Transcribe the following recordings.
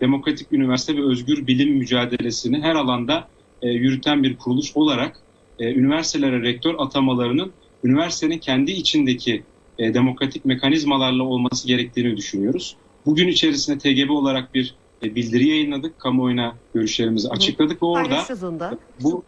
demokratik üniversite ve özgür bilim mücadelesini her alanda e, yürüten bir kuruluş olarak e, üniversitelere rektör atamalarının üniversitenin kendi içindeki e, demokratik mekanizmalarla olması gerektiğini düşünüyoruz. Bugün içerisinde TGB olarak bir e, bildiri yayınladık. Kamuoyuna görüşlerimizi açıkladık ve orada bu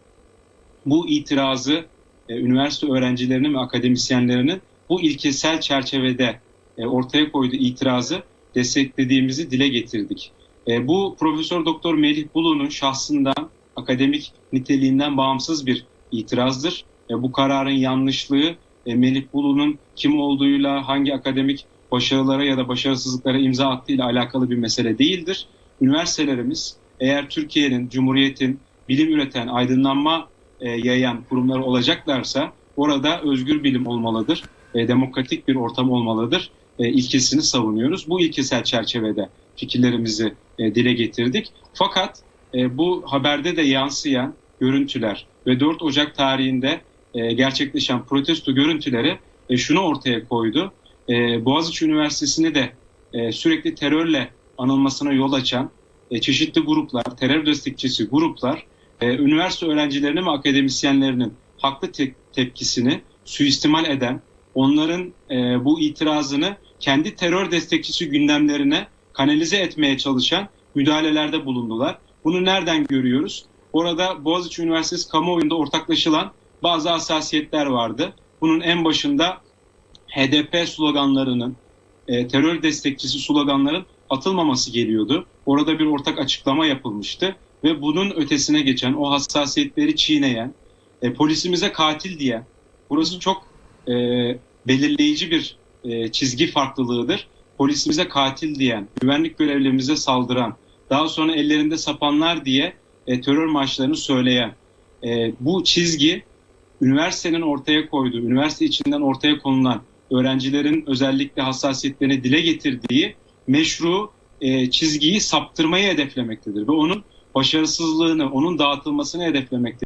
bu itirazı e, üniversite öğrencilerinin ve akademisyenlerinin bu ilkesel çerçevede e, ortaya koyduğu itirazı desteklediğimizi dile getirdik. E, bu Profesör Doktor Melih Bulu'nun şahsından, akademik niteliğinden bağımsız bir itirazdır. E, bu kararın yanlışlığı e, Melih Bulu'nun kim olduğuyla, hangi akademik başarılara ya da başarısızlıklara imza attığıyla alakalı bir mesele değildir. Üniversitelerimiz eğer Türkiye'nin, Cumhuriyet'in bilim üreten, aydınlanma e, yayan kurumları olacaklarsa orada özgür bilim olmalıdır, e, demokratik bir ortam olmalıdır e, ilkesini savunuyoruz. Bu ilkesel çerçevede fikirlerimizi e, dile getirdik. Fakat e, bu haberde de yansıyan görüntüler ve 4 Ocak tarihinde e, gerçekleşen protesto görüntüleri e, şunu ortaya koydu. E, Boğaziçi Üniversitesi'ni de e, sürekli terörle anılmasına yol açan e, çeşitli gruplar, terör destekçisi gruplar e, üniversite öğrencilerinin ve akademisyenlerinin haklı te- tepkisini suistimal eden, onların e, bu itirazını kendi terör destekçisi gündemlerine kanalize etmeye çalışan müdahalelerde bulundular. Bunu nereden görüyoruz? Orada Boğaziçi Üniversitesi kamuoyunda ortaklaşılan bazı hassasiyetler vardı. Bunun en başında HDP sloganlarının, e, terör destekçisi sloganların atılmaması geliyordu. Orada bir ortak açıklama yapılmıştı ve bunun ötesine geçen, o hassasiyetleri çiğneyen, e, polisimize katil diye, burası çok e, belirleyici bir e, çizgi farklılığıdır. Polisimize katil diyen, güvenlik görevlilerimize saldıran, daha sonra ellerinde sapanlar diye e, terör marşlarını söyleyen, e, bu çizgi üniversitenin ortaya koyduğu, üniversite içinden ortaya konulan öğrencilerin özellikle hassasiyetlerini dile getirdiği meşru e, çizgiyi saptırmayı hedeflemektedir ve onun başarısızlığını, onun dağıtılmasını hedeflemektedir.